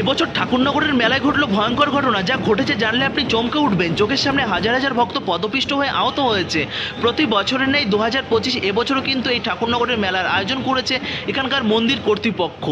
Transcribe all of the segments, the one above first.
এবছর ঠাকুরনগরের মেলায় ঘটলো ভয়ঙ্কর ঘটনা, যা ঘটেছে জানলে আপনি চমকে উঠবেন। চোখের সামনে হাজার হাজার ভক্ত পদপিষ্ট হয়ে আহত হয়েছে। প্রতি বছরের নেই দু হাজার পঁচিশ এবছরও কিন্তু এই ঠাকুরনগরের মেলার আয়োজন করেছে এখানকার মন্দির কর্তৃপক্ষ।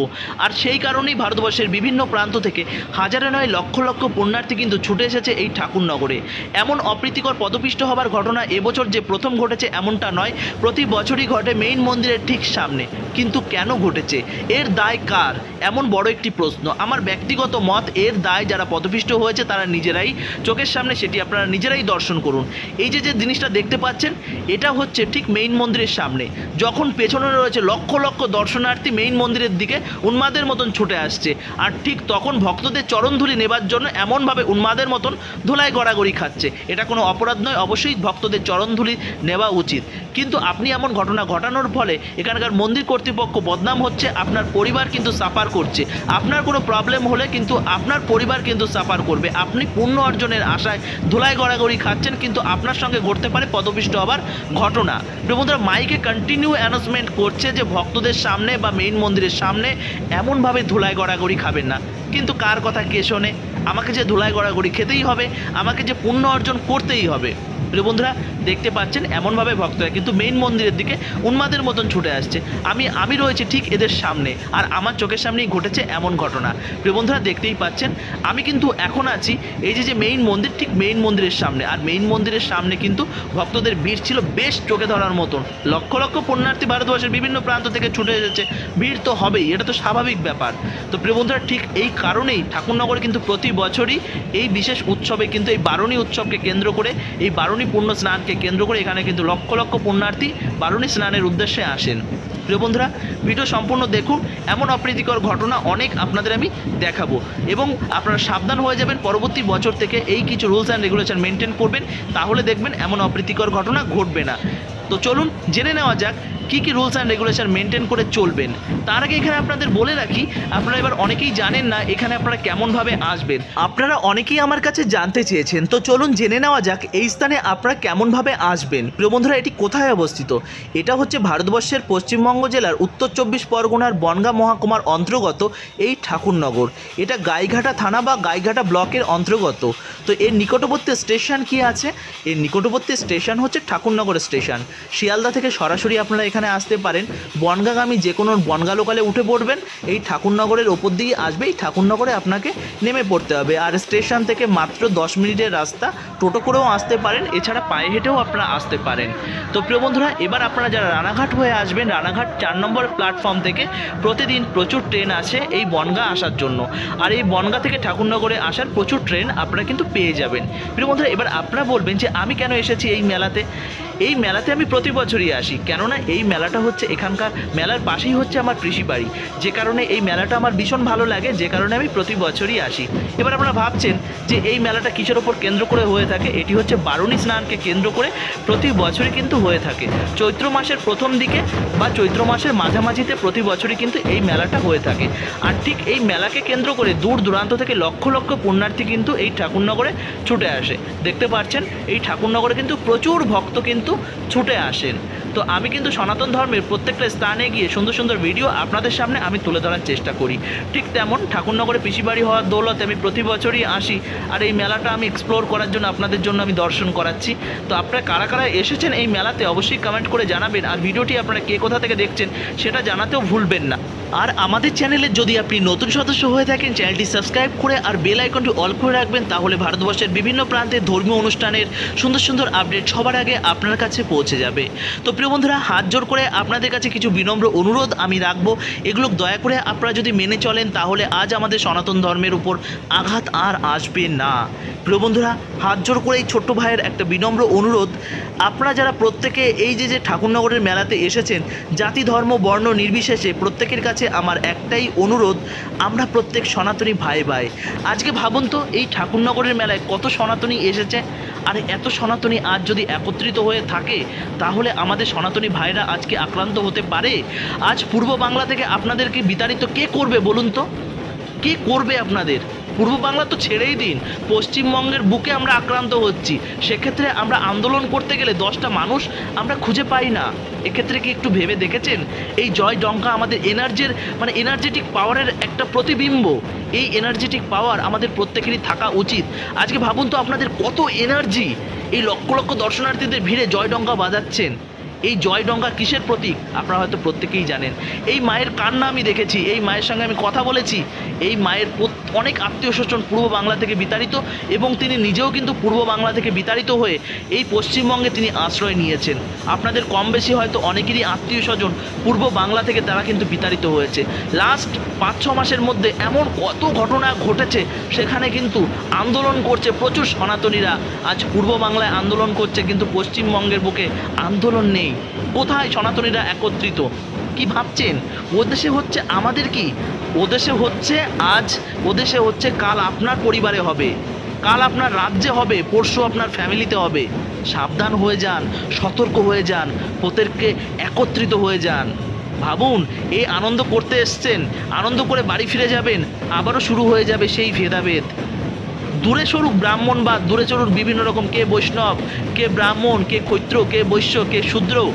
আর সেই কারণেই ভারতবর্ষের বিভিন্ন প্রান্ত থেকে হাজারে নয় লক্ষ লক্ষ পুণ্যার্থী কিন্তু ছুটে এসেছে এই ঠাকুরনগরে। এমন অপ্রীতিকর পদপিষ্ট হবার ঘটনা এবছর যে প্রথম ঘটেছে এমনটা নয়, প্রতি বছরই ঘটে মেইন মন্দিরের ঠিক সামনে। কিন্তু কেন ঘটেছে? এর দায় কার? এমন বড় একটি প্রশ্ন। আমার ব্যক্তিগত মত এর দায় যারা পদপিষ্ট হয়েছে তারা নিজেরাই চোখের সামনে সেটি আপনারা নিজেরাই দর্শন করুন। এই যে যে জিনিসটা দেখতে পাচ্ছেন, এটা হচ্ছে ঠিক মেইন মন্দিরের সামনে। যখন পেছনে রয়েছে লক্ষ লক্ষ দর্শনার্থী মেইন মন্দিরের দিকে উন্মাদের মতন ছুটে আসছে। আর ঠিক তখন ভক্তদের চরণধুলি নেবার জন্য এমনভাবে উন্মাদের মতন ধুলাই গড়াগড়ি খাচ্ছে। এটা কোনো অপরাধ নয়, অবশ্যই ভক্তদের চরণধুলি নেওয়া উচিত। কিন্তু আপনি এমন ঘটনা ঘটানোর ফলে এখানকার মন্দির কর্তৃপক্ষ বদনাম হচ্ছে, আপনার পরিবার কিন্তু সাফার করছে। আপনার কোনো প্রবলেম হলে কিন্তু আপনার পরিবার কিন্তু সাফার করবে। আপনি পূর্ণ অর্জনের আশায় ধুলাই গড়াগড়ি খাচ্ছেন, কিন্তু আপনার সঙ্গে ঘটতে পারে পদপিষ্ট হবার ঘটনা। প্রবন্ধুরা মাইকে কন্টিনিউ অ্যানাউন্সমেন্ট করছে যে ভক্তদের সামনে বা মেইন মন্দিরের সামনে এমনভাবে ধুলাই গড়াগড়ি খাবেন না। কিন্তু কার কথা কে শোনে? আমাকে যে ধুলাই গড়াগড়ি খেতেই হবে, আমাকে যে পুণ্য অর্জন করতেই হবে। প্রিয় বন্ধুরা, দেখতে পাচ্ছেন এমনভাবে ভক্তরা কিন্তু মেইন মন্দিরের দিকে উন্মাদের মতন ছুটে আসছে। আমি আমি রয়েছি ঠিক এদের সামনে আর আমার চোখের সামনেই ঘটেছে এমন ঘটনা। প্রিয় বন্ধুরা, দেখতেই পাচ্ছেন, আমি কিন্তু এখন আছি এই যে যে মেইন মন্দির, ঠিক মেইন মন্দিরের সামনে। আর মেইন মন্দিরের সামনে কিন্তু ভক্তদের ভিড় ছিল বেশ চোখে ধরার মতন। লক্ষ লক্ষ পুণ্যার্থী ভারতবর্ষের বিভিন্ন প্রান্ত থেকে ছুটে এসেছে। ভিড় তো হবেই, এটা তো স্বাভাবিক ব্যাপার। তো প্রিয় বন্ধুরা, ঠিক এই কারণেই ঠাকুরনগরে কিন্তু প্রতি বছরই এই বিশেষ উৎসবে কিন্তু এই বারণী উৎসবকে কেন্দ্র করে এই বারণী পূর্ণ স্নানকে কেন্দ্র করে এখানে কিন্তু লক্ষ লক্ষ পুণ্যার্থী বারুণী স্নানের উদ্দেশ্যে আসেন। প্রিয় বন্ধুরা, ভিডিও সম্পূর্ণ দেখুন, এমন অপ্রীতিকর ঘটনা অনেক আপনাদের আমি দেখাবো। এবং আপনারা সাবধান হয়ে যাবেন, পরবর্তী বছর থেকে এই কিছু রুলস অ্যান্ড রেগুলেশন মেনটেন করবেন, তাহলে দেখবেন এমন অপ্রীতিকর ঘটনা ঘটবে না। তো চলুন, জেনে নেওয়া যাক কী কী রুলস অ্যান্ড রেগুলেশন মেনটেন করে চলবেন? তার আগে এখানে আপনাদের বলে রাখি, আপনারা এবার অনেকেই জানেন না এখানে আপনারা কেমনভাবে আসবেন। আপনারা অনেকেই আমার কাছে জানতে চেয়েছেন, তো চলুন জেনে নেওয়া যাক এই স্থানে আপনারা কেমনভাবে আসবেন। প্রিয় বন্ধুরা, এটি কোথায় অবস্থিত? এটা হচ্ছে ভারতবর্ষের পশ্চিমবঙ্গ জেলার উত্তর চব্বিশ পরগনার বনগাঁ মহাকুমার অন্তর্গত এই ঠাকুরনগর। এটা গাইঘাটা থানা বা গাইঘাটা ব্লকের অন্তর্গত। তো এর নিকটবর্তী স্টেশন কি আছে? এর নিকটবর্তী স্টেশন হচ্ছে ঠাকুরনগর স্টেশন। শিয়ালদা থেকে সরাসরি আপনারা এখানে আসতে পারেন। বনগাগামী যে কোনো বনগা লোকালে উঠে পড়বেন। এই ঠাকুরনগরের ওপর দিয়ে আসবে। এই ঠাকুরনগরে আপনাকে নেমে পড়তে হবে। আর স্টেশন থেকে মাত্র দশ মিনিটের রাস্তা। টোটো করেও আসতে পারেন। এছাড়া পায়ে হেঁটেও আপনারা আসতে পারেন। তো প্রিয় বন্ধুরা, এবার আপনারা যারা রানাঘাট হয়ে আসবেন, রানাঘাট চার নম্বর প্ল্যাটফর্ম থেকে প্রতিদিন প্রচুর ট্রেন আসে এই বনগা আসার জন্য। আর এই বনগা থেকে ঠাকুরনগরে আসার প্রচুর ট্রেন আপনারা কিন্তু পেয়ে যাবেন। প্রিয় বন্ধুরা, এবার আপনারা বলবেন যে, আমি কেন এসেছি এই মেলাতে? এই মেলাতে আমি প্রতি বছরই আসি, কেননা এই মেলাটা হচ্ছে এখানকার, মেলার পাশেই হচ্ছে আমার কৃষি বাড়ি। যে কারণে এই মেলাটা আমার ভীষণ ভালো লাগে, যে কারণে আমি প্রতি বছরই আসি। এবার আপনারা ভাবছেন যে এই মেলাটা কিসের ওপর কেন্দ্র করে হয়ে থাকে, এটি হচ্ছে বারুণী স্নানকে কেন্দ্র করে প্রতি বছরই কিন্তু হয়ে থাকে। চৈত্র মাসের প্রথম দিকে বা চৈত্র মাসের মাঝামাঝিতে প্রতি বছরই কিন্তু এই মেলাটা হয়ে থাকে। আর ঠিক এই মেলাকে কেন্দ্র করে দূর দূরান্ত থেকে লক্ষ লক্ষ পুণ্যার্থী কিন্তু এই ঠাকুরনগরে ছুটে আসে। দেখতে পাচ্ছেন, এই ঠাকুরনগরে কিন্তু প্রচুর ভক্ত কিন্তু ছুটে আসেন। তো আমি কিন্তু সনাতন ধর্মের প্রত্যেকটা স্থানে গিয়ে সুন্দর সুন্দর ভিডিও আপনাদের সামনে আমি তুলে ধরার চেষ্টা করি। ঠিক তেমন ঠাকুরনগরে পিসিবাড়ি হওয়ার দৌলতে আমি প্রতি বছরই আসি আর এই মেলাটা আমি এক্সপ্লোর করার জন্য আপনাদের জন্য আমি দর্শন করাচ্ছি। তো আপনারা কারা কারা এসেছেন এই মেলাতে অবশ্যই কমেন্ট করে জানাবেন। আর ভিডিওটি আপনারা কে কোথা থেকে দেখছেন সেটা জানাতেও ভুলবেন না। আর আমাদের চ্যানেলে যদি আপনি নতুন সদস্য হয়ে থাকেন চ্যানেলটি সাবস্ক্রাইব করে আর বেল আইকনটি অল করে রাখবেন, তাহলে ভারতবর্ষের বিভিন্ন প্রান্তে ধর্মীয় অনুষ্ঠানের সুন্দর সুন্দর আপডেট সবার আগে আপনার কাছে পৌঁছে যাবে। তো প্রিয় বন্ধুরা, হাত জোর করে আপনাদের কাছে কিছু বিনম্র অনুরোধ আমি রাখব। এগুলো দয়া করে আপনারা যদি মেনে চলেন, তাহলে আজ আমাদের সনাতন ধর্মের উপর আঘাত আর আসবে না। প্রিয় বন্ধুরা, হাত জোর করে এই ছোট্ট ভাইয়ের একটা বিনম্র অনুরোধ। আপনারা যারা প্রত্যেকে এই যে যে ঠাকুরনগরের মেলাতে এসেছেন, জাতি, ধর্ম, বর্ণ নির্বিশেষে প্রত্যেকের কাছে আমার একটাই অনুরোধ, আমরা প্রত্যেক সনাতনী ভাই ভাই। আজকে ভাবুন তো, এই ঠাকুরনগরের মেলায় কত সনাতনী এসেছে? আর, এত সনাতনী আজ যদি একত্রিত হয়ে থাকে, তাহলে আমাদের সনাতনী ভাইরা আজকে আক্রান্ত হতে পারে? আজ পূর্ব বাংলা থেকে আপনাদেরকে বিতাড়িত কে করবে বলুন তো? কে করবে আপনাদের? পূর্ব বাংলা তো ছেড়েই দিন। পশ্চিমবঙ্গের বুকে আমরা আক্রান্ত হচ্ছি। সেক্ষেত্রে আমরা আন্দোলন করতে গেলে দশটা মানুষ আমরা খুঁজে পাই না। এক্ষেত্রে কি একটু ভেবে দেখেছেন? এই জয় ডঙ্কা আমাদের এনার্জির মানে এনার্জেটিক পাওয়ারের একটা প্রতিবিম্ব। এই এনার্জেটিক পাওয়ার আমাদের প্রত্যেকেরই থাকা উচিত। আজকে ভাবুন তো আপনাদের কত এনার্জি। এই লক্ষ লক্ষ দর্শনার্থীদের ভিড়ে জয় ডঙ্কা বাজাচ্ছেন। এই জয় ডঙ্কা কিসের প্রতীক? আপনারা হয়তো প্রত্যেকেই জানেন। এই মায়ের কান্না আমি দেখেছি, এই মায়ের সঙ্গে আমি কথা বলেছি। এই মায়ের অনেক আত্মীয় স্বজন পূর্ব বাংলা থেকে বিতাড়িত এবং তিনি নিজেও কিন্তু পূর্ব বাংলা থেকে বিতাড়িত হয়ে এই পশ্চিমবঙ্গে তিনি আশ্রয় নিয়েছেন। আপনাদের কম বেশি হয়তো অনেকেরই আত্মীয় স্বজন পূর্ব বাংলা থেকে তারা কিন্তু বিতাড়িত হয়েছে। লাস্ট পাঁচ, ছ মাসের মধ্যে এমন কত ঘটনা ঘটেছে, সেখানে কিন্তু আন্দোলন করছে প্রচুর সনাতনীরা। আজ পূর্ব বাংলায় আন্দোলন করছে, কিন্তু পশ্চিমবঙ্গের বুকে আন্দোলন নেই। কোথায় সনাতনীরা একত্রিত? কি ভাবছেন? ও দেশে হচ্ছে আমাদের কি? ও দেশে হচ্ছে আজ, ও দেশে হচ্ছে কাল আপনার পরিবারে হবে। কাল আপনার রাজ্যে হবে, পরশু আপনার ফ্যামিলিতে হবে। সাবধান হয়ে যান, সতর্ক হয়ে যান, প্রত্যেককে একত্রিত হয়ে যান। ভাবুন এই আনন্দ করতে এসছেন, আনন্দ করে বাড়ি ফিরে যাবেন, আবারও শুরু হয়ে যাবে সেই ভেদাভেদ। দূরে সরুক ব্রাহ্মণ বা দূরে চড়ুক বিভিন্ন রকম কে বৈষ্ণব, কে ব্রাহ্মণ, কে কৈত্র কে বৈশ্য, কে শূদ্র।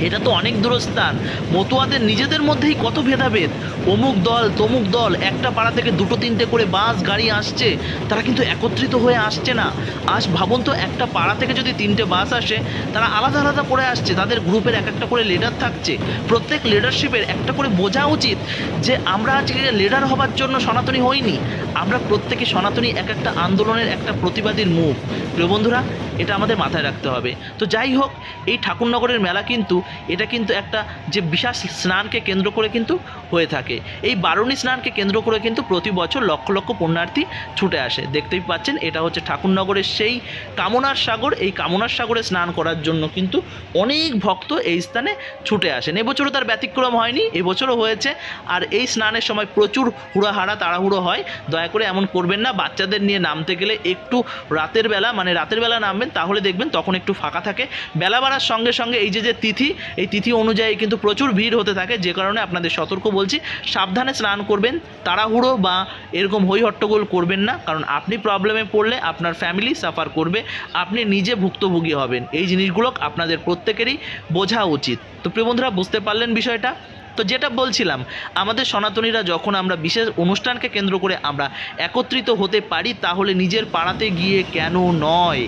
এটা তো অনেক দূরস্থান। মতুয়াদের নিজেদের মধ্যেই কত ভেদাভেদ। অমুক দল, তমুক দল, একটা পাড়া থেকে দুটো তিনটে করে বাস, গাড়ি আসছে, তারা কিন্তু একত্রিত হয়ে আসছে না। আজ ভাবুন তো, একটা পাড়া থেকে যদি তিনটে বাস আসে, তারা আলাদা আলাদা করে আসছে। তাদের গ্রুপের এক একটা করে লিডার থাকছে। প্রত্যেক লিডারশিপের একটা করে বোঝা উচিত যে, আমরা আজকে লিডার হবার জন্য সনাতনী হইনি। আমরা প্রত্যেকে সনাতনী এক একটা আন্দোলনের একটা প্রতিবাদীর মুখ। প্রিয় বন্ধুরা এটা আমাদের মাথায় রাখতে হবে। তো যাই হোক, এই ঠাকুরনগরের মেলা কিন্তু, এটা কিন্তু একটা যে বিশাল স্নানকে কেন্দ্র করে কিন্তু হয়ে থাকে। এই বারুণী স্নানকে কেন্দ্র করে কিন্তু প্রতি বছর লক্ষ লক্ষ পুণ্যার্থী ছুটে আসে। দেখতেই পাচ্ছেন, এটা হচ্ছে ঠাকুরনগরের সেই কামনার সাগর। এই কামনার সাগরে স্নান করার জন্য কিন্তু অনেক ভক্ত এই স্থানে ছুটে আসেন। এবছরও তার ব্যতিক্রম হয়নি, এবছরও হয়েছে। আর এই স্নানের সময় প্রচুর হুড়াহাড়া, তাড়াহুড়ো হয়। দয়া করে এমন করবেন না, বাচ্চাদের নিয়ে নামতে গেলে একটু রাতের বেলা মানে রাতের বেলা নামবেন তাহলে দেখবেন তখন একটু ফাঁকা থাকে। বেলা বাড়ার সঙ্গে সঙ্গে এই যে যে তিথি, এই তিথি অনুযায়ী কিন্তু প্রচুর ভিড় হতে থাকে। যে কারণে আপনাদের সতর্ক বলছি, সাবধানে স্নান করবেন, তাড়াহুড়ো বা এরকম হই হট্টগোল করবেন না। কারণ আপনি প্রবলেমে পড়লে আপনার ফ্যামিলি সাফার করবে, আপনি নিজে ভুক্তভোগী হবেন। এই জিনিসগুলো আপনাদের প্রত্যেকেরই বোঝা উচিত। তো প্রিয় বন্ধুরা, বুঝতে পারলেন বিষয়টা? তো যেটা বলছিলাম, আমাদের সনাতনীরা যখন আমরা বিশেষ অনুষ্ঠানকে কেন্দ্র করে আমরা একত্রিত হতে পারি, তাহলে নিজের পাড়াতে গিয়ে কেন নয়?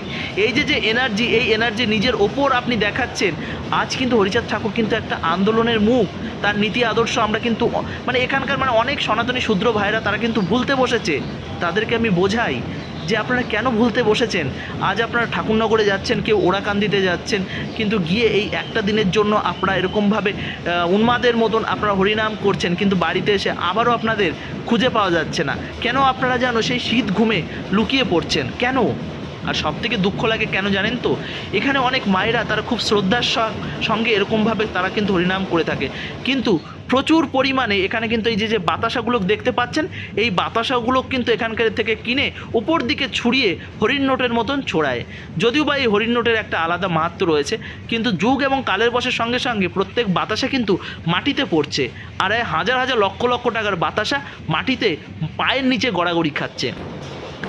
এই যে যে এনার্জি এই এনার্জি নিজের ওপর আপনি দেখাচ্ছেন, আজ কিন্তু হরিচাঁদ ঠাকুর কিন্তু একটা আন্দোলনের মুখ। তার নীতি আদর্শ আমরা কিন্তু মানে এখানকার মানে অনেক সনাতনী, শূদ্র ভাইরা তারা কিন্তু ভুলতে বসেছে। তাদেরকে আমি বোঝাই যে আপনারা কেন ভুলতে বসেছেন? আজ আপনারা ঠাকুরনগরে যাচ্ছেন, কেউ ওড়াকান্দিতে যাচ্ছেন, কিন্তু গিয়ে এই একটা দিনের জন্য আপনারা এরকমভাবে উন্মাদের মতন আপনারা হরিনাম করছেন, কিন্তু বাড়িতে এসে আবারও আপনাদের খুঁজে পাওয়া যাচ্ছে না। কেন আপনারা যেন সেই শীত ঘুমে লুকিয়ে পড়ছেন? কেন? আর সব থেকে দুঃখ লাগে কেন জানেন তো? এখানে অনেক মায়েরা তারা খুব শ্রদ্ধার সঙ্গে এরকমভাবে তারা কিন্তু হরিনাম করে থাকে। কিন্তু প্রচুর পরিমাণে এখানে কিন্তু এই যে যে বাতাসাগুলো দেখতে পাচ্ছেন, এই বাতাসাগুলো কিন্তু এখানকার থেকে কিনে উপর দিকে ছুড়িয়ে হরিণ নোটের মতন ছড়ায়। যদিও বা এই হরিণ নোটের একটা আলাদা মাহাত্ম রয়েছে, কিন্তু যুগ এবং কালের বসের সঙ্গে সঙ্গে প্রত্যেক বাতাসা কিন্তু মাটিতে পড়ছে। আর এই হাজার হাজার লক্ষ লক্ষ টাকার বাতাসা মাটিতে পায়ের নিচে গড়াগড়ি খাচ্ছে।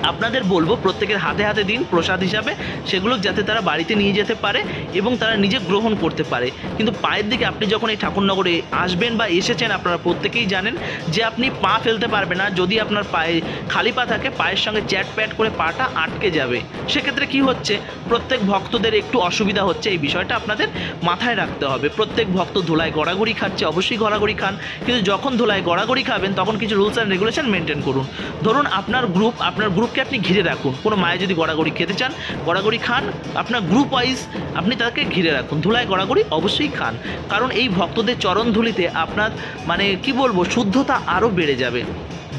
আপনাদের বলব প্রত্যেকের হাতে হাতে দিন প্রসাদ হিসাবে, সেগুলো যাতে তারা বাড়িতে নিয়ে যেতে পারে এবং তারা নিজে গ্রহণ করতে পারে। কিন্তু পায়ের দিকে আপনি যখন এই ঠাকুরনগরে আসবেন বা এসেছেন, আপনারা প্রত্যেকেই জানেন যে আপনি পা ফেলতে পারবেন না। যদি আপনার পায়ে খালি পা থাকে, পায়ের সঙ্গে চ্যাট প্যাট করে পাটা আটকে যাবে। সেক্ষেত্রে কি হচ্ছে? প্রত্যেক ভক্তদের একটু অসুবিধা হচ্ছে। এই বিষয়টা আপনাদের মাথায় রাখতে হবে। প্রত্যেক ভক্ত ধুলায় গড়াগড়ি খাচ্ছে, অবশ্যই গড়াগড়ি খান। কিন্তু যখন ধুলায় গড়াগড়ি খাবেন, তখন কিছু রুলস অ্যান্ড রেগুলেশন মেনটেন করুন। ধরুন আপনার গ্রুপ, আপনার গ্রুপকে আপনি ঘিরে রাখুন। কোনো মায়ে যদি গড়াগড়ি খেতে চান, গড়াগড়ি খান। আপনার গ্রুপ ওয়াইজ আপনি তাকে ঘিরে রাখুন। ধুলায় গড়াগড়ি অবশ্যই খান। কারণ এই ভক্তদের চরণ ধুলিতে আপনার মানে কি বলব, শুদ্ধতা আরও বেড়ে যাবে।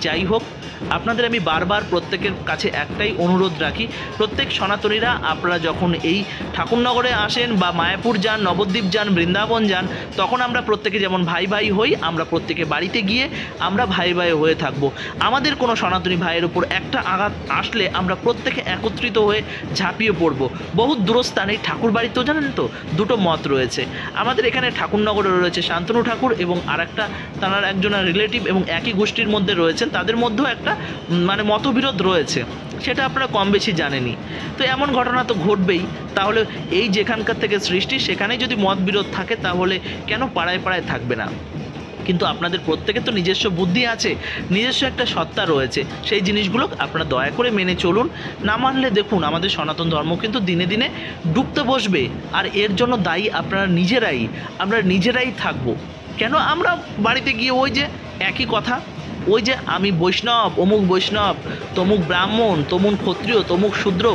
যাই হোক আপনাদের আমি বারবার প্রত্যেকের কাছে একটাই অনুরোধ রাখি, প্রত্যেক সনাতনীরা আপনারা যখন এই ঠাকুরনগরে আসেন বা মায়াপুর যান, নবদ্বীপ যান, বৃন্দাবন যান, তখন আমরা প্রত্যেকে যেমন ভাই ভাই হই, আমরা প্রত্যেকে বাড়িতে গিয়ে আমরা ভাই ভাই হয়ে থাকব। আমাদের কোনো সনাতনী ভাইয়ের উপর একটা আঘাত আসলে আমরা প্রত্যেকে একত্রিত হয়ে ঝাঁপিয়ে পড়ব। বহু দূরস্থানে ঠাকুর বাড়িতেও জানেন তো, দুটো মত রয়েছে। আমাদের এখানে ঠাকুরনগরে রয়েছে শান্তনু ঠাকুর এবং আরেকটা, তাঁর একজনের রিলেটিভ এবং একই গোষ্ঠীর মধ্যে রয়েছেন, তাদের মধ্যেও একটা মানে মতবিরোধ রয়েছে, সেটা আপনারা কম বেশি জানেনই। তো এমন ঘটনা তো ঘটবেই, তাহলে এই যেখানকার থেকে সৃষ্টি, সেখানেই যদি মতবিরোধ থাকে, তাহলে কেন পাড়ায় পাড়ায় থাকবে না? কিন্তু আপনাদের প্রত্যেকে তো নিজস্ব বুদ্ধি আছে, নিজস্ব একটা সত্তা রয়েছে, সেই জিনিসগুলো আপনারা দয়া করে মেনে চলুন। না মানলে দেখুন, আমাদের সনাতন ধর্ম কিন্তু দিনে দিনে ডুবতে বসবে, আর এর জন্য দায়ী আপনারা নিজেরাই, আমরা নিজেরাই থাকব। কেন আমরা বাড়িতে গিয়ে ওই যে একই কথা ওই যে আমি বৈষ্ণব, অমুক বৈষ্ণব, তমুক ব্রাহ্মণ, তমুক ক্ষত্রিয়, তমুক শূদ্র,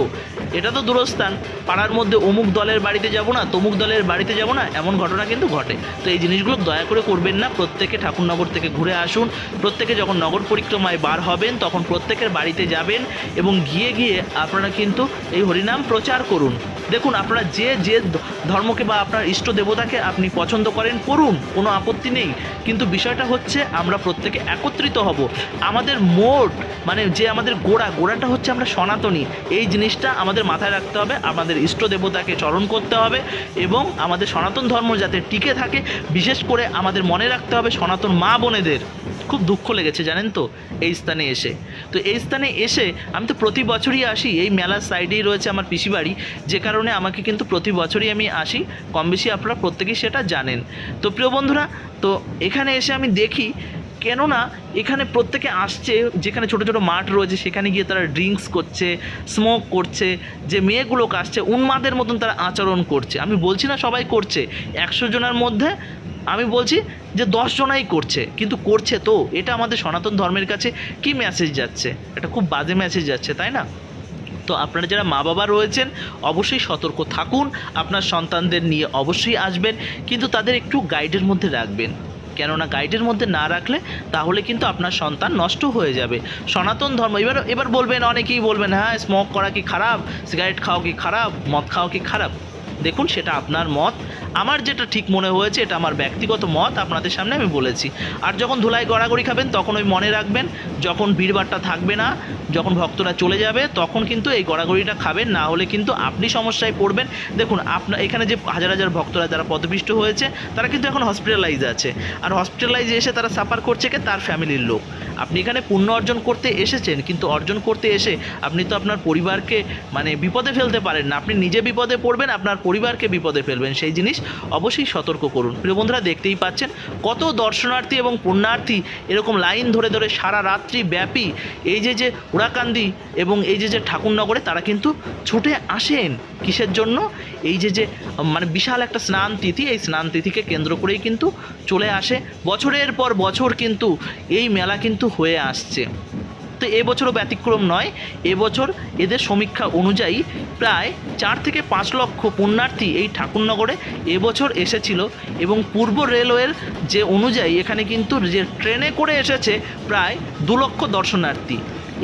এটা তো দূরস্থান। পাড়ার মধ্যে অমুক দলের বাড়িতে যাব না, তমুক দলের বাড়িতে যাব না, এমন ঘটনা কিন্তু ঘটে। তো এই জিনিসগুলো দয়া করে করবেন না, প্রত্যেকে ঠাকুরনগর থেকে ঘুরে আসুন। প্রত্যেকে যখন নগর পরিক্রমায় বার হবেন, তখন প্রত্যেকের বাড়িতে যাবেন এবং গিয়ে গিয়ে আপনারা কিন্তু এই হরিনাম প্রচার করুন। দেখুন, আপনারা যে যে ধর্মকে বা আপনার ইষ্ট দেবতাকে আপনি পছন্দ করেন, করুন, কোনো আপত্তি নেই। কিন্তু বিষয়টা হচ্ছে, আমরা প্রত্যেকে একত্রিত হব। আমাদের মোট মানে যে আমাদের গোড়া, গোড়াটা হচ্ছে আমরা সনাতনী। এই জিনিসটা আমাদের মাথায় রাখতে হবে, আমাদের ইষ্ট দেবতাকে চরণ করতে হবে এবং আমাদের সনাতন ধর্ম যাতে টিকে থাকে, বিশেষ করে আমাদের মনে রাখতে হবে সনাতন মা বোনেদের। খুব দুঃখ লেগেছে, জানেন তো, এই স্থানে এসে। তো এই স্থানে এসে আমি তো প্রতি বছরই আসি, এই মেলার সাইডেই রয়েছে আমার পিসি বাড়ি যে কারণে আমাকে কিন্তু প্রতি বছরই আমি আসি কম বেশি আপনারা প্রত্যেকেই সেটা জানেন। তো প্রিয় বন্ধুরা, তো এখানে এসে আমি দেখি, কেননা এখানে প্রত্যেকে আসছে, যেখানে ছোট ছোট মাঠ রয়েছে, সেখানে গিয়ে তারা ড্রিঙ্কস করছে, স্মোক করছে, যে মেয়েগুলো আসছে, উন্মাদের মতন তারা আচরণ করছে। আমি বলছি না সবাই করছে, একশো জনের মধ্যে আমি বলছি যে দশ জনাই করছে, কিন্তু করছে তো। এটা আমাদের সনাতন ধর্মের কাছে কি মেসেজ যাচ্ছে? এটা খুব বাজে মেসেজ যাচ্ছে, তাই না? তো আপনারা যারা মা বাবা রয়েছেন, অবশ্যই সতর্ক থাকুন, আপনার সন্তানদের নিয়ে অবশ্যই আসবেন, কিন্তু তাদের একটু গাইডের মধ্যে রাখবেন। কেননা গাইডের মধ্যে না রাখলে তাহলে কিন্তু আপনার সন্তান নষ্ট হয়ে যাবে। সনাতন ধর্ম, এবার এবার বলবেন, অনেকেই বলবেন হ্যাঁ স্মোক করা কি খারাপ? সিগারেট খাওয়া কি খারাপ? মদ খাওয়া কি খারাপ? দেখুন, সেটা আপনার মত। আমার যেটা ঠিক মনে হয়েছে, এটা আমার ব্যক্তিগত মত, আপনাদের সামনে আমি বলেছি। আর যখন ধুলাই গড়াগড়ি খাবেন, তখন ওই মনে রাখবেন, যখন ভিড়ভাড়টা থাকবে না, যখন ভক্তরা চলে যাবে, তখন কিন্তু এই গড়াগড়িটা খাবেন, না হলে কিন্তু আপনি সমস্যায় পড়বেন। দেখুন আপনার এখানে যে হাজার হাজার ভক্তরা, যারা পদপিষ্ট হয়েছে, তারা কিন্তু এখন হসপিটালাইজ আছে। আর হসপিটালাইজ এসে তারা সাফার করছে কে? তার ফ্যামিলির লোক। আপনি এখানে পুণ্য অর্জন করতে এসেছেন, কিন্তু অর্জন করতে এসে আপনি তো আপনার পরিবারকে মানে বিপদে ফেলতে পারেন না। আপনি নিজে বিপদে পড়বেন, আপনার পরিবারকে বিপদে ফেলবেন সেই জিনিস অবশ্যই সতর্ক করুন। প্রিয় বন্ধুরা, দেখতেই পাচ্ছেন কত দর্শনার্থী এবং পুণ্যার্থী এরকম লাইন ধরে ধরে সারা রাত্রি ব্যাপী এই যে যে উড়াকান্দি এবং এই যে যে ঠাকুরনগরে তারা কিন্তু ছুটে আসেন কিসের জন্য? এই যে যে মানে বিশাল একটা স্নান তিথি, এই স্নান তিথিকে কেন্দ্র করেই কিন্তু চলে আসে। বছরের পর বছর কিন্তু এই মেলা কিন্তু হয়ে আসছে। তো এবছরও ব্যতিক্রম নয়। এবছর এদের সমীক্ষা অনুযায়ী প্রায় চার থেকে পাঁচ লক্ষ পুণ্যার্থী এই ঠাকুরনগরে এবছর এসেছিল এবং পূর্ব রেলওয়ের যে অনুযায়ী এখানে কিন্তু যে ট্রেনে করে এসেছে প্রায় দু লক্ষ দর্শনার্থী।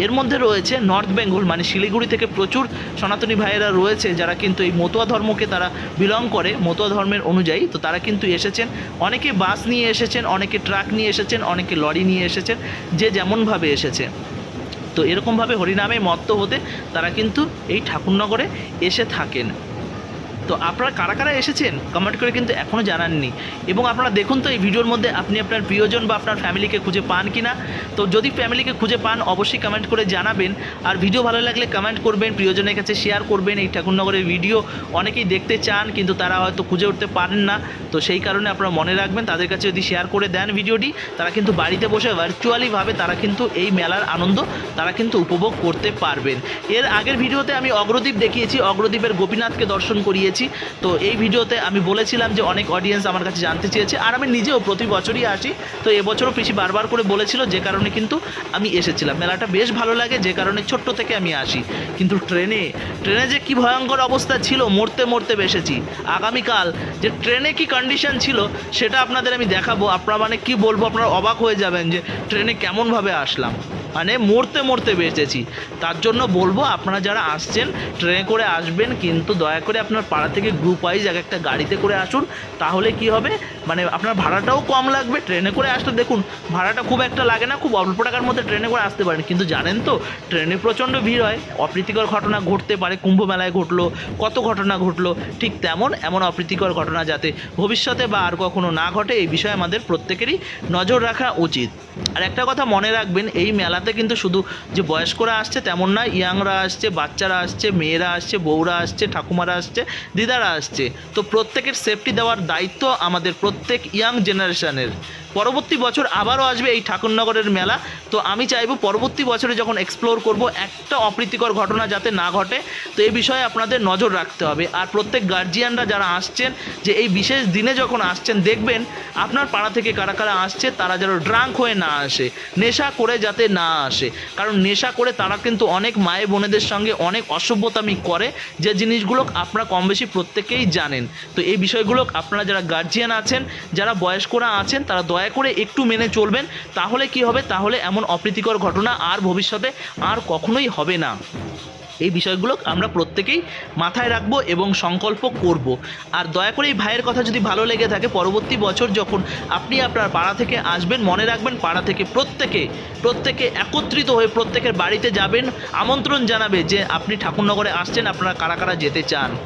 এর মধ্যে রয়েছে নর্থ বেঙ্গল মানে শিলিগুড়ি থেকে প্রচুর সনাতনী ভাইয়েরা রয়েছে যারা কিন্তু এই মতুয়া ধর্মকে তারা বিলং করে, মতুয়া ধর্মের অনুযায়ী। তো তারা কিন্তু এসেছেন, অনেকে বাস নিয়ে এসেছেন, অনেকে ট্রাক নিয়ে এসেছেন, অনেকে লরি নিয়ে এসেছেন, যে যেমনভাবে এসেছে। তো এরকমভাবে হরিনামে মত্ত হতে তারা কিন্তু এই ঠাকুরনগরে এসে থাকেন। তো আপনারা কারা কারা এসেছেন? কমেন্ট করে কিন্তু এখনও জানাননি। এবং আপনারা দেখুন তো এই ভিডিওর মধ্যে আপনি আপনার প্রিয়জন বা আপনার ফ্যামিলিকে খুঁজে পান কি না তো যদি ফ্যামিলিকে খুঁজে পান, অবশ্যই কমেন্ট করে জানাবেন। আর ভিডিও ভালো লাগলে কমেন্ট করবেন, প্রিয়জনের কাছে শেয়ার করবেন। এই ঠাকুরনগরের ভিডিও অনেকেই দেখতে চান, কিন্তু তারা হয়তো খুঁজে উঠতে পারেন না। তো সেই কারণে আপনারা মনে রাখবেন, তাদের কাছে যদি শেয়ার করে দেন ভিডিওটি তারা কিন্তু বাড়িতে বসে ভার্চুয়ালিভাবে তারা কিন্তু এই মেলার আনন্দ তারা কিন্তু উপভোগ করতে পারবেন। এর আগের ভিডিওতে আমি অগ্রদ্বীপ দেখিয়েছি। অগ্রদ্বীপের গোপীনাথকে দর্শন করিয়েছি। তো এই ভিডিওতে আমি বলেছিলাম যে অনেক অডিয়েন্স আমার কাছে জানতে চেয়েছে, আর আমি নিজেও প্রতি বছরই আসি। তো এবছরও পিসি বারবার করে বলেছিল, যে কারণে কিন্তু আমি এসেছিলাম। মেলাটা বেশ ভালো লাগে, যে কারণে ছোট্ট থেকে আমি আসি। কিন্তু ট্রেনে ট্রেনে যে কি ভয়ঙ্কর অবস্থা ছিল, মরতে মরতে বেসেছি। আগামীকাল যে ট্রেনে কি কন্ডিশন ছিল, সেটা আপনাদের আমি দেখাবো। আপনারা মানে কি বলব, আপনারা অবাক হয়ে যাবেন যে ট্রেনে কেমনভাবে আসলাম। মানে মরতে মরতে বেঁচেছি। তার জন্য বলব, আপনারা যারা আসছেন, ট্রেনে করে আসবেন, কিন্তু দয়া করে আপনার পাড়া থেকে গ্রুপ ওয়াইজ এক একটা গাড়িতে করে আসুন, তাহলে কি হবে? মানে আপনার ভাড়াটাও কম লাগবে, ট্রেনে করে আসতে দেখুন, ভাড়াটা খুব একটা লাগে না, খুব অল্প টাকার মধ্যে ট্রেনে করে আসতে পারেন। কিন্তু জানেন তো, ট্রেনে প্রচণ্ড ভিড় হয়, অপ্রীতিকর ঘটনা ঘটতে পারে, কুম্ভ মেলায় ঘটলো, কত ঘটনা ঘটলো, ঠিক তেমন এমন অপ্রীতিকর ঘটনা যাতে ভবিষ্যতে বা আর কখনো না ঘটে, এই বিষয়ে আমাদের প্রত্যেকেরই নজর রাখা উচিত। আর একটা কথা মনে রাখবেন, এই মেলাতে কিন্তু শুধু যে বয়স্করা আসছে তেমন না ইয়াংরা আসছে, বাচ্চারা আসছে, মেয়েরা আসছে, বউরা আসছে, ঠাকুমারা আসছে, দিদারা আসছে। তো প্রত্যেকের সেফটি দেওয়ার দায়িত্ব আমাদের প্রত্যেক ইয়াং জেনারেশনের। পরবর্তী বছর আবারও আসবে এই ঠাকুরনগরের মেলা। তো আমি চাইব পরবর্তী বছরে যখন এক্সপ্লোর করব, একটা অপ্রীতিকর ঘটনা যাতে না ঘটে, তো এই বিষয়ে আপনাদের নজর রাখতে হবে। আর প্রত্যেক গার্জিয়ানরা যারা আসছেন, যে এই বিশেষ দিনে যখন আসছেন, দেখবেন আপনার পাড়া থেকে কারা কারা আসছে, তারা যেন ড্রাঙ্ক হয়ে না আসে। নেশা করে যাতে না আসে। কারণ নেশা করে তারা কিন্তু অনেক মায়ে বোনেদের সঙ্গে অনেক অসভ্যতামি করে যে জিনিসগুলো আপনারা কম বেশি প্রত্যেকেই জানেন। তো এই বিষয়গুলো আপনারা যারা গার্জিয়ান আছেন, যারা বয়স্করা আছেন, তারা দয়া করে একটু মেনে চলবেন। তাহলে কি হবে? তাহলে এমন অপ্রীতিকর ঘটনা আর ভবিষ্যতে আর কখনোই হবে না। এই বিষয়গুলো আমরা প্রত্যেকেই মাথায় রাখব এবং সংকল্প করব। আর দয়া করে এই ভাইয়ের কথা যদি ভালো লেগে থাকে, পরবর্তী বছর যখন আপনি আপনার পাড়া থেকে আসবেন, মনে রাখবেন পাড়া থেকে প্রত্যেকে প্রত্যেকে একত্রিত হয়ে প্রত্যেকের বাড়িতে যাবেন। আমন্ত্রণ জানাবে যে আপনি ঠাকুরনগরে আসছেন, আপনারা কারা কারা যেতে চান।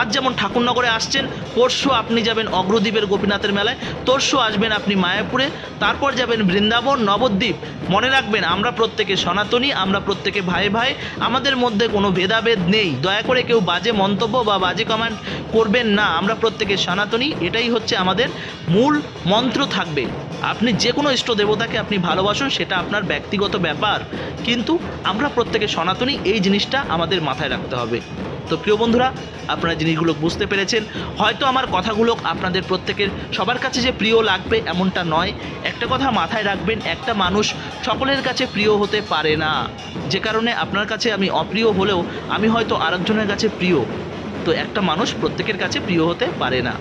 আজ যেমন ঠাকুরনগরে আসছেন, পরশু আপনি যাবেন অগ্রদ্বীপের গোপীনাথের মেলায়, তরশু আসবেন আপনি মায়াপুরে, তারপর যাবেন বৃন্দাবন, নবদ্বীপ। মনে রাখবেন, আমরা প্রত্যেকে সনাতনী, আমরা প্রত্যেকে ভাই ভাই, আমাদের মধ্যে কোনো ভেদাভেদ নেই। দয়া করে কেউ বাজে মন্তব্য বা বাজে কমেন্ট করবেন না, আমরা প্রত্যেকে সনাতনী, এটাই হচ্ছে আমাদের মূল মন্ত্র থাকবে। আপনি যে কোনো ইষ্ট দেবতাকে আপনি ভালোবাসুন, সেটা আপনার ব্যক্তিগত ব্যাপার। কিন্তু আমরা প্রত্যেকে সনাতনী, এই জিনিসটা আমাদের মাথায় রাখতে হবে। তো প্রিয় বন্ধুরা, আপনারা জিনিসগুলো বুঝতে পেরেছেন। হয়তো আমার কথাগুলো আপনাদের প্রত্যেকের সবার কাছে যে প্রিয় লাগবে, এমনটা নয়। একটা কথা মাথায় রাখবেন, একটা মানুষ সকলের কাছে প্রিয় হতে পারে না। যে কারণে আপনার কাছে আমি অপ্রিয় হলেও আমি হয়তো আরেকজনের কাছে প্রিয়। তো একটা মানুষ প্রত্যেকের কাছে প্রিয় হতে পারে না।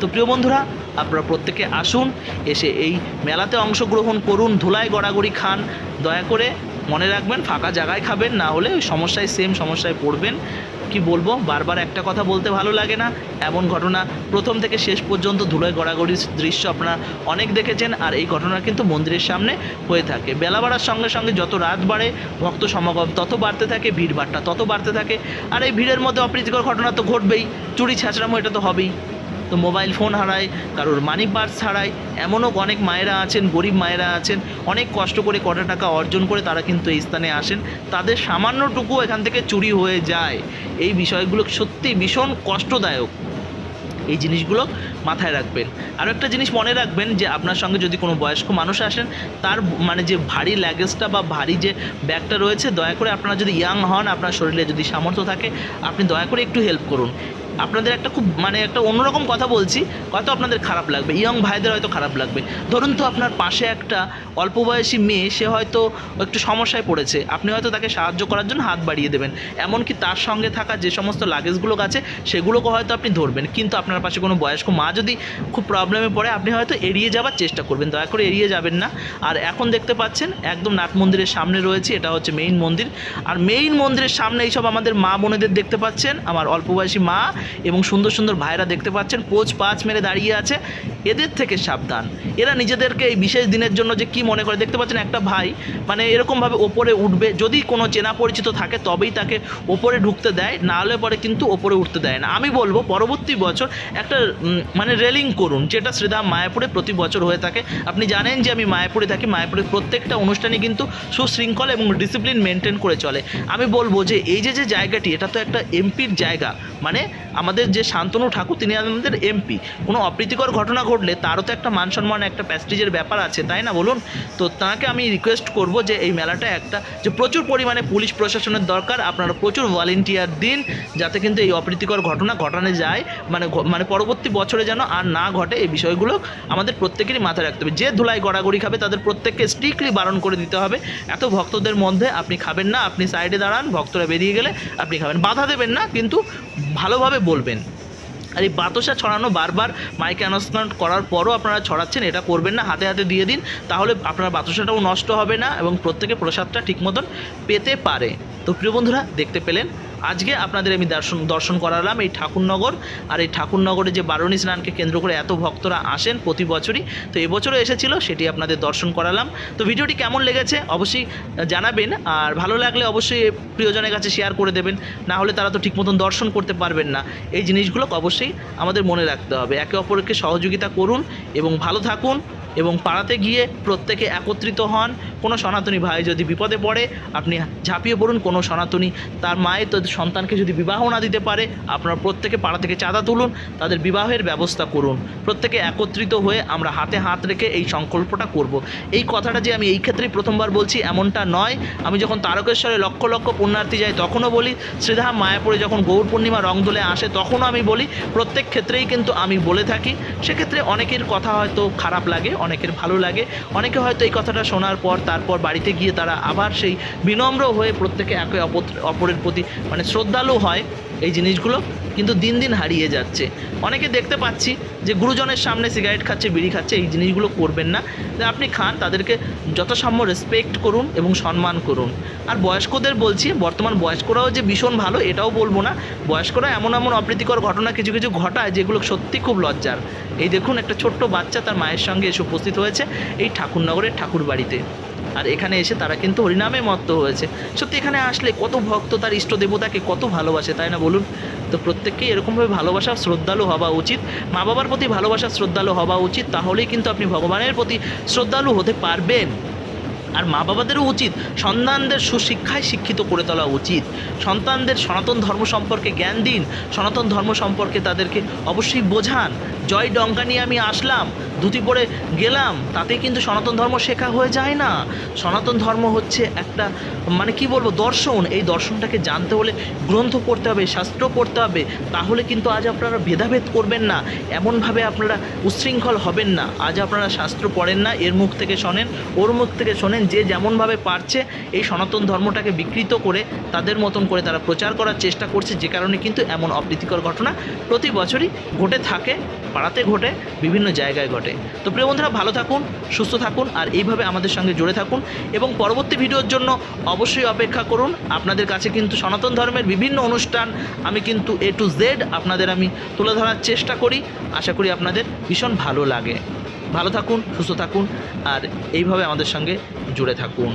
তো প্রিয় বন্ধুরা, আপনারা প্রত্যেকে আসুন, এসে এই মেলাতে অংশগ্রহণ করুন, ধুলায় গড়াগড়ি খান। দয়া করে মনে রাখবেন, ফাঁকা জায়গায় খাবেন, না হলে সমস্যায় সেম সমস্যায় পড়বেন। কি বলব? বারবার একটা কথা বলতে ভালো লাগে না। এমন ঘটনা প্রথম থেকে শেষ পর্যন্ত ধুলোয় গড়াগড়ির দৃশ্য আপনারা অনেক দেখেছেন, আর এই ঘটনা কিন্তু মন্দিরের সামনে হয়ে থাকে। বেলা বাড়ার সঙ্গে সঙ্গে যত রাত বাড়ে, ভক্ত সমাগম তত বাড়তে থাকে, ভিড় ভাট্টা তত বাড়তে থাকে। আর এই ভিড়ের মধ্যে অপ্রীতিকর ঘটনা তো ঘটবেই। চুরি, ছাঁচড়ামো এটা তো হবেই। তো মোবাইল ফোন হারায়, কারোর মানি পার্স হারায়, এমনও অনেক মায়েরা আছেন, গরিব মায়েরা আছেন, অনেক কষ্ট করে কটা টাকা অর্জন করে তারা কিন্তু এই স্থানে আসেন। তাদের সামান্যটুকু এখান থেকে চুরি হয়ে যায়। এই বিষয়গুলো সত্যি ভীষণ কষ্টদায়ক। এই জিনিসগুলো মাথায় রাখবেন। আরও একটা জিনিস মনে রাখবেন যে আপনার সঙ্গে যদি কোনো বয়স্ক মানুষ আসেন, তার মানে যে ভারী ল্যাগেজটা বা ভারী যে ব্যাগটা রয়েছে, দয়া করে আপনারা যদি ইয়াং হন, আপনার শরীরে যদি সামর্থ্য থাকে, আপনি দয়া করে একটু হেল্প করুন। আপনাদের একটা খুব মানে একটা অন্যরকম কথা বলছি, হয়তো আপনাদের খারাপ লাগবে ইয়ং ভাইদের হয়তো খারাপ লাগবে। ধরুন তো আপনার পাশে একটা অল্প বয়সী মেয়ে, সে হয়তো একটু সমস্যায় পড়েছে, আপনি হয়তো তাকে সাহায্য করার জন্য হাত বাড়িয়ে দেবেন। এমনকি তার সঙ্গে থাকা যে সমস্ত লাগেজগুলো আছে, সেগুলোকে হয়তো আপনি ধরবেন, কিন্তু আপনার পাশে কোনো বয়স্ক মা যদি খুব প্রবলেমে পড়ে, আপনি হয়তো এড়িয়ে যাওয়ার চেষ্টা করবেন, দয়া করে এড়িয়ে যাবেন না। আর এখন দেখতে পাচ্ছেন, একদম নাট মন্দিরের সামনে রয়েছে, এটা হচ্ছে মেইন মন্দির। আর মেইন মন্দিরের সামনে এইসব আমাদের মা বোনেদের দেখতে পাচ্ছেন, আমার অল্প বয়সী মা এবং সুন্দর সুন্দর ভাইরা দেখতে পাচ্ছেন পোচ পাঁচ মেরে দাঁড়িয়ে আছে। এদের থেকে সাবধান। এরা নিজেদেরকে এই বিশেষ দিনের জন্য যে কি মনে করে, দেখতে পাচ্ছেন একটা ভাই মানে এরকমভাবে ওপরে উঠবে। যদি কোনো চেনা পরিচিত থাকে, তবেই তাকে ওপরে ঢুকতে দেয়, না হলে পরে কিন্তু ওপরে উঠতে দেয় না। আমি বলব, পরবর্তী বছর একটা মানে রেলিং করুন, যেটা শ্রীধাম মায়াপুরে প্রতি বছর হয়ে থাকে। আপনি জানেন যে আমি মায়াপুরে থাকি, মায়াপুরের প্রত্যেকটা অনুষ্ঠানই কিন্তু সুশৃঙ্খল এবং ডিসিপ্লিন মেনটেন করে চলে। আমি বলব যে, এই যে যে জায়গাটি, এটা তো একটা এমপির জায়গা। মানে আমাদের যে শান্তনু ঠাকুর, তিনি আমাদের এমপি কোনো অপ্রীতিকর ঘটনা ঘটলে তারও তো একটা মান সম্মান, একটা প্যাস্টিজের ব্যাপার আছে, তাই না বলুন? তো তাকে আমি রিকোয়েস্ট করব যে এই মেলাটা একটা, যে প্রচুর পরিমাণে পুলিশ প্রশাসনের দরকার, আপনারা প্রচুর ভলেন্টিয়ার দিন, যাতে কিন্তু এই অপ্রীতিকর ঘটনা ঘটানো যায় মানে মানে পরবর্তী বছরে যেন আর না ঘটে এই বিষয়গুলো আমাদের প্রত্যেকেরই মাথায় রাখতে হবে। যে ধুলাই গড়াগড়ি খাবে, তাদের প্রত্যেককে স্ট্রিক্টলি বারণ করে দিতে হবে। এত ভক্তদের মধ্যে আপনি খাবেন না, আপনি সাইডে দাঁড়ান, ভক্তরা বেরিয়ে গেলে আপনি খাবেন। বাধা দেবেন না, কিন্তু ভালোভাবে বলবেন। আর এই বাতাসা ছড়ানো বারবার মাইকে অ্যানাউন্সমেন্ট করার পরও আপনারা ছড়াচ্ছেন, এটা করবেন না, হাতে হাতে দিয়ে দিন, তাহলে আপনার বাতাসাটাও নষ্ট হবে না এবং প্রত্যেকে প্রসাদটা ঠিক মতন পেতে পারে। তো প্রিয় বন্ধুরা, দেখতে পেলেন আজকে আপনাদের আমি দর্শন দর্শন করালাম এই ঠাকুরনগর। আর এই ঠাকুরনগরে যে বারণী স্নানকে কেন্দ্র করে এত ভক্তরা আসেন প্রতি বছরই, তো এবছরও এসেছিল, সেটি আপনাদের দর্শন করালাম। তো ভিডিওটি কেমন লেগেছে অবশ্যই জানাবেন, আর ভালো লাগলে অবশ্যই প্রিয়জনের কাছে শেয়ার করে দেবেন, না হলে তারা তো ঠিক মতন দর্শন করতে পারবেন না। এই জিনিসগুলো অবশ্যই আমাদের মনে রাখতে হবে। একে অপরকে সহযোগিতা করুন এবং ভালো থাকুন। এবং পাড়াতে গিয়ে প্রত্যেকে একত্রিত হন। কোনো সনাতনী ভাই যদি বিপদে পড়ে, আপনি ঝাঁপিয়ে পড়ুন। কোনো সনাতনী তার মায়ের তো সন্তানকে যদি বিবাহ না দিতে পারে, আপনারা প্রত্যেকে পাড়া থেকে চাঁদা তুলুন, তাদের বিবাহের ব্যবস্থা করুন। প্রত্যেকে একত্রিত হয়ে আমরা হাতে হাত রেখে এই সংকল্পটা করব। এই কথাটা যে আমি এই ক্ষেত্রেই প্রথমবার বলছি, এমনটা নয়। আমি যখন তারকেশ্বরে লক্ষ লক্ষ পুণ্যার্থী যাই, তখনও বলি, শ্রীধাম মায়াপুরে যখন গৌর পূর্ণিমা রং দোলে আসে, তখনও আমি বলি, প্রত্যেক ক্ষেত্রেই কিন্তু আমি বলে থাকি। সেক্ষেত্রে অনেকের কথা হয়তো খারাপ লাগে অনেকের ভালো লাগে। অনেকে হয়তো এই কথাটা শোনার পর, তারপর বাড়িতে গিয়ে তারা আবার সেই বিনম্র হয়ে প্রত্যেকে একে অপর- অপরের প্রতি মানে শ্রদ্ধালু হয়। এই জিনিসগুলো কিন্তু দিন দিন হারিয়ে যাচ্ছে। অনেকে দেখতে পাচ্ছি যে গুরুজনের সামনে সিগারেট খাচ্ছে, বিড়ি খাচ্ছে, এই জিনিসগুলো করবেন না। আপনি খান, তাদেরকে যথাসাম্য রেসপেক্ট করুন এবং সম্মান করুন। আর বয়স্কদের বলছি, বর্তমান বয়স্করাও যে ভীষণ ভালো, এটাও বলব না। বয়স্করা এমন এমন অপ্রীতিকর ঘটনা কিছু কিছু ঘটায় যেগুলো সত্যি খুব লজ্জার। এই দেখুন একটা ছোট্ট বাচ্চা তার মায়ের সঙ্গে এসে উপস্থিত হয়েছে, এই ঠাকুরনগরের ঠাকুর বাড়িতে আর এখানে এসে তারা কিন্তু হরিনামে মত্ত হয়েছে। সত্যি এখানে আসলে কত ভক্ত তার ইষ্ট দেবতাকে কত ভালোবাসে, তাই না বলুন? তো প্রত্যেককেই এরকমভাবে ভালোবাসা, শ্রদ্ধালু হওয়া উচিত। মা বাবার প্রতি ভালোবাসা, শ্রদ্ধালু হওয়া উচিত। তাহলেই কিন্তু আপনি ভগবানের প্রতি শ্রদ্ধালু হতে পারবেন। আর মা বাবাদেরও উচিত সন্তানদের সুশিক্ষায় শিক্ষিত করে তোলা উচিত। সন্তানদের সনাতন ধর্ম সম্পর্কে জ্ঞান দিন। সনাতন ধর্ম সম্পর্কে তাদেরকে অবশ্যই বোঝান। জয় ডঙ্কা নিয়ে আমি আসলাম। ধুতি পরে গেলাম তাতে কিন্তু সনাতন ধর্ম শেখা হয়ে যায় না। সনাতন ধর্ম হচ্ছে একটা মানে কি বলব, দর্শন। এই দর্শনটাকে জানতে হলে গ্রন্থ পড়তে হবে, শাস্ত্র পড়তে হবে, তাহলে কিন্তু আজ আপনারা ভেদাভেদ করবেন না। এমনভাবে আপনারা উচ্ছৃঙ্খল হবেন না। আজ আপনারা শাস্ত্র পড়েন না, এর মুখ থেকে শোনেন, ওর মুখ থেকে শোনেন, যে যেমনভাবে পারছে, এই সনাতন ধর্মটাকে বিকৃত করে তাদের মতন করে তারা প্রচার করার চেষ্টা করছে, যে কারণে কিন্তু এমন অপ্রীতিকর ঘটনা প্রতি বছরই ঘটে থাকে। পাড়াতে ঘটে, বিভিন্ন জায়গায় ঘটে। তো প্রিয় বন্ধুরা, ভালো থাকুন, সুস্থ থাকুন, আর এইভাবে আমাদের সঙ্গে জুড়ে থাকুন এবং পরবর্তী ভিডিওর জন্য অবশ্যই অপেক্ষা করুন। আপনাদের কাছে কিন্তু সনাতন ধর্মের বিভিন্ন অনুষ্ঠান আমি কিন্তু এ টু জেড আপনাদের আমি তুলে ধরার চেষ্টা করি। আশা করি আপনাদের ভীষণ ভালো লাগে। ভালো থাকুন, সুস্থ থাকুন, আর এইভাবে আমাদের সঙ্গে জুড়ে থাকুন।